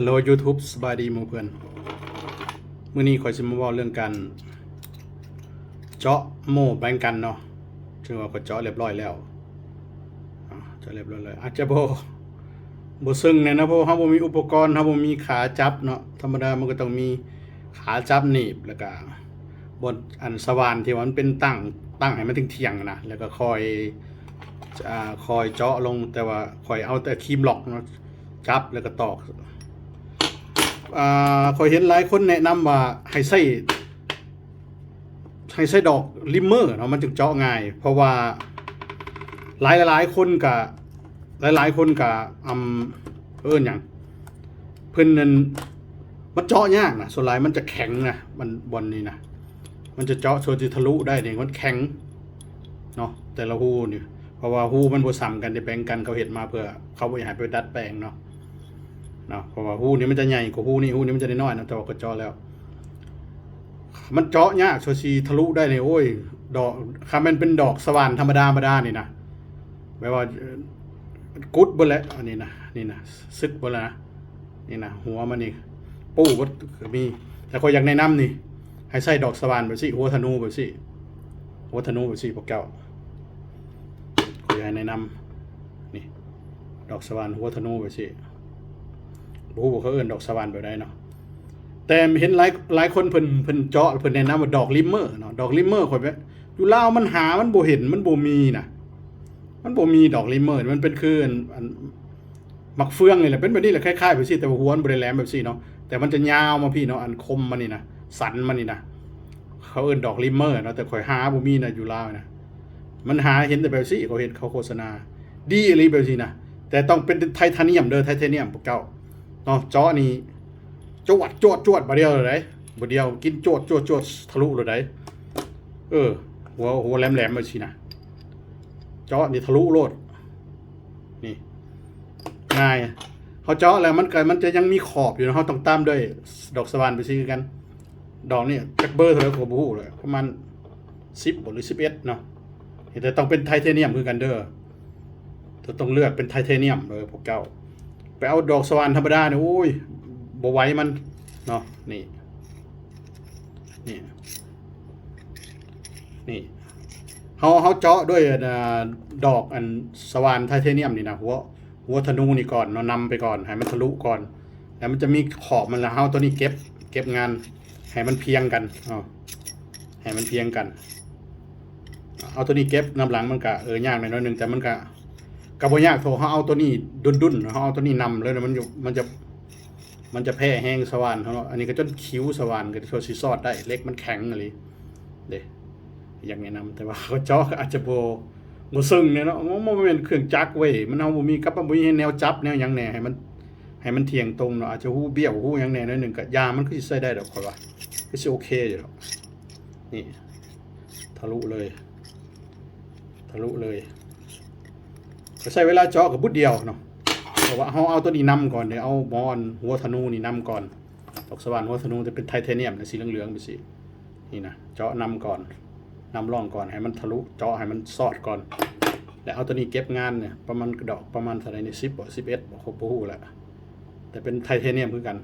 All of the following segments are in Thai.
ฮัลโหล YouTube สบายดีหมู่เพื่อนเมื้อนี้ขอยสิมาเว้าเรื่องการเจาะโม่แบ่งกันเนาะซึ่งว่าก็เจาะเรียบร้อยแล้วเจาะเรียบร้อยแล้วอาจจะโบ่บ่ซึ่งแน่นะเพราะว่าเฮาบ่มีอุปกรณ์เฮาบ่มีขาจับเนาะธรรมดามันก็ต้องมีขาจับหนีบแล้วก็บนอันสว่านที่มันเป็นตั้งตั้งให้มันถึงเที่ยงนะแล้วก็คอยอ่าคอยเจาะลงแต่ว่าคอยเอาแต่ครีมหลอกเนาะจับแล้วก็ตอก อ่าคอยเห็นหลายคนแนะนำว่าให้ใส่ให้ใส่ดอกลิมเมอร์เนาะมันจึงเจาะง่าย เพราะว่าหลายหลายคนกับหลายหลายคนกับอืมเอิ้นหยังเพิ่นนั่นมันเจาะยากนะส่วนหลายมันจะแข็งนะมันบอลนี่นะมันจะเจาะส่วนที่ทะลุได้เนี่ยมันแข็งเนาะแต่ละหูนี่เพราะว่าหูมันบ่ซ้ำกันที่แบ่งกันเขาเฮ็ดมาเพื่อเขาบ่อยากไปดัดแปลงเนาะ เนาะเพราะว่าหูนี้มันจะใหญ่กว่าหูนี่หูนี้มันจะน้อยนะแต่ว่าก็เจาะแล้ว มันเจาะยากโซซีทะลุได้เนี่ยโอ้ย ดอกคำมันเป็นดอกสว่านธรรมดาธรรมดานี่นะแปลว่ากุดบดแล้วอันนี้นะนี่นะซึกบดแล้วนะนี่นะหัวมันนี่ปู้เบดก็มี แต่คนอยากแนะนำนี่ ให้ใส่ดอกสว่านแบบสิหัวธนูแบบสิหัวธนูแบบสิพวกเจ้าขออยากให้แนะนำนี่ ดอกสว่านหัวธนูแบบสิ บ่ฮู้ว่าเขาเอิ้นดอกสว่านแบบใดเนาะแต่เห็นหลายหลายคนเพิ่นเพิ่นเจาะเพิ่นแนะนำว่าดอกลิมเมอร์เนาะดอกลิมเมอร์ข่อยแบบอยู่ลาวมันหามันบ่เห็นมันบ่มีนะมันบ่มีดอกลิมเมอร์มันเป็นคืออันอันมักเฟืองนี่แหละเป็นแบบนี้แหละคล้ายๆแบบซี่แต่ว่าหัวมันบ่ได้แหลมแบบซี่เนาะแต่มันจะยาวมาพี่เนาะอันคมมันนี่นะสันมันนี่นะเขาเอิ้นดอกลิมเมอร์เนาะแต่ข่อยหาบ่มีนะอยู่ลาวนะมันหาเห็นแต่แบบซี่เขาเห็นเขาโฆษณาดีอีหลีแบบซี่นะแต่ต้องเป็นไทเทเนียมเด้อไทเทเนียมพวกเจ้า เนาะเจาะนี่จวดจวดจวดบ่เดียวเลยได้บ่เดียวกินจวดจวดจวดทะลุเลยได้เออ หัวหัวแหลมแหลมมาสินะเจาะนี่ทะลุโลดนี่ง่ายเขาเจาะแล้วมันเก็มันจะยังมีขอบอยู่นะเขาต้องตามด้วยดอกสว่านไปซื้อกัน ดอกนี่จักเบอร์เท่าไหร่ก็บ่ฮู้เลยประมาณ10บ่หรือ11เนาะแต่ต้องเป็นไทเทเนียมคือกันเด้อจะต้องเลือกเป็นไทเทเนียมเลยพวกเจ้า ไปเอาดอกสว่านธรรมดาเนี่ยโอ้ยบ่ไหว้มันเนาะนี่นี่นี่เฮาเฮาเจาะด้วยดอกอันสว่านไทเทเนียมนี่นะหัวหัวธนูนี่ก่อนเนาะนำไปก่อนให้มันทะลุก่อน แล้วมันจะมีขอบมันแล้วเฮาตัวนี้เก็บ เก็บงานให้มันเพียงกันอ๋อให้มันเพียงกัน เอาตัวนี้เก็บนำหลังมันก็เออยากหน่อยนึงแต่มันก็ กับ่ยากโทรเขาเอาตัวนี้ดุนดุนๆเขาเอาตัวนี้นำเลยนะมันอยู่มันจะมันจะแพ้แห้งสว่านเขาเนาะอันนี้ก็จนคิ้วสว่านก็โชว์ซีซอดได้เล็กมันแข็งอะไรเด้อย่างแนะนำแต่ว่าเขาเจาะก็อาจจะโบโบซึ่งเนี่ยเนาะมันเป็นเครื่องจักรเว้ยมันเอาบ่มีกับบ่มีแนวจับแนวยังแหน่ให้มันให้มันเทียงตรงเนาะอาจจะหู้เบี้ยวหู้ยังแหน่หน่อยหนึ่งก็ยามันก็สิใช้ได้ดอกค่อยว่าก็สิโอเคอยู่ดอกนี่ทะลุเลย ทะลุเลย ก็ใช้เวลาเจาะกับบุดเดียวเนาะเพราะว่าเขาเอาตัวนี้นำก่อนเดี๋ยวเอาบอลหัวธนูนี่นำก่อนดอกสว่านหัวธนูจะเป็นไทเทเนียมนะสีเหลืองๆไปสินี่นะเจาะนำก่อนนำร่องก่อนให้มันทะลุเจาะให้มันสอดก่อน แล้วเอาตัวนี้เก็บงานเนี่ยประมาณดอกประมาณเท่าไหร่นี่สิบบ่สิบเอ็ดบ่ครบบ่ฮู้แหละแต่เป็นไทเทเนียมคือกัน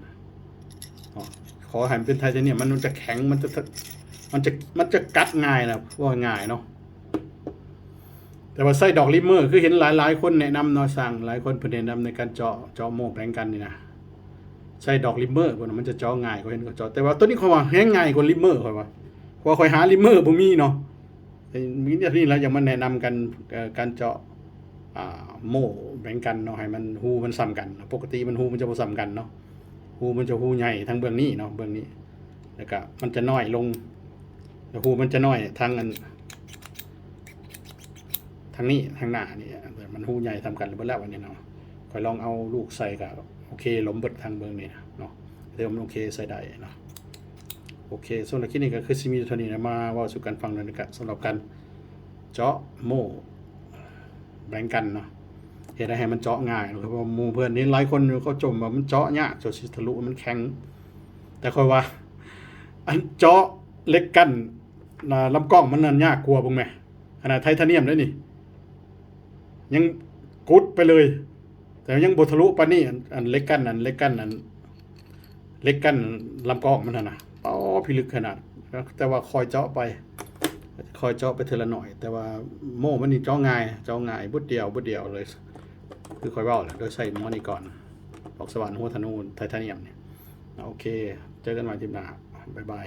ขอให้มันเป็นไทเทเนียมมันจะแข็งมันจะมันจะมันจะกัดง่ายนะว่าง่ายเนาะ แต่ว่าไส้ดอกลิมเมอร์คือเห็นหลายหลายๆ คนแนะนำเนาะสั่งหลายคนเพิ่นแนะนำในการเจาะเจาะโม่แบ่งกันนี่นะไส้ดอกลิมเมอร์พวกนั้นมันจะเจาะง่ายกว่าเห็นเขาเจาะแต่ว่าตัวนี้เขาว่าแห้งง่ายกว่าลิมเมอร์เขาว่าเพราะว่าคอยหาลิมเมอร์บ่มีเนาะมีเนี่ยนี่แล้วยังมาแนะนำกันการเจาะโม่แบ่งกันเนาะให้มันหูมันซ้ำกัน ปกติมันหูมันจะบ่ซ้ำกันเนาะหูมันจะหูใหญ่ทางเบื้องนี้เนาะเบื้องนี้แล้วก็มันจะน้อยลงแล้วหูมันจะน้อยทางอัน ทางนี้ทางหน้านี่แต่มันหูใหญ่ทำกันหรือเปล่าวันนี้เนาะคอยลองเอาลูกใส่กับโอเคล้มเบิดทางเบิงนี่เนาะเดี๋ยวมันโอเคใส่ได้เนาะโอเคสำหรับคลิปนี้ก็คือซิมีเท่านี้นะมาว่าสู่กันฟังเลยนะครับสำหรับการเจาะโม่แบ่งกันเนาะเหตุใดให้มันเจาะง่ายเพราะว่ามูเพื่อนนี่หลายคนเขาจมว่ามันเจาะยากจนสิทะลุมันแข็ง แต่ค่อยว่า อันเจาะเล็กกันลำกล้องมันนั่นยากกลัวบุ้งไหมขนาดไทเทเนียมด้วยนี่ ยังกุดไปเลย แต่ยังบททะลุปานี่อันเล็กกันอันเล็กกันอันเล็กกันลำกอกมันน่ะนะป้อพิลึกขนาด แต่ว่าคอยเจาะไป คอยเจาะไปเทอละหน่อย แต่ว่าโม่มันนี่เจาะง่ายเจาะง่ายบุดเดียวบุดเดียวเลย คือคอยเว่าแหละโดยใส่มันนี่ก่อนบอกสว่านหัวธนูไทเทเนียมเนี่ยโอเค เจอกันใหม่ทีหน้าบ๊ายบาย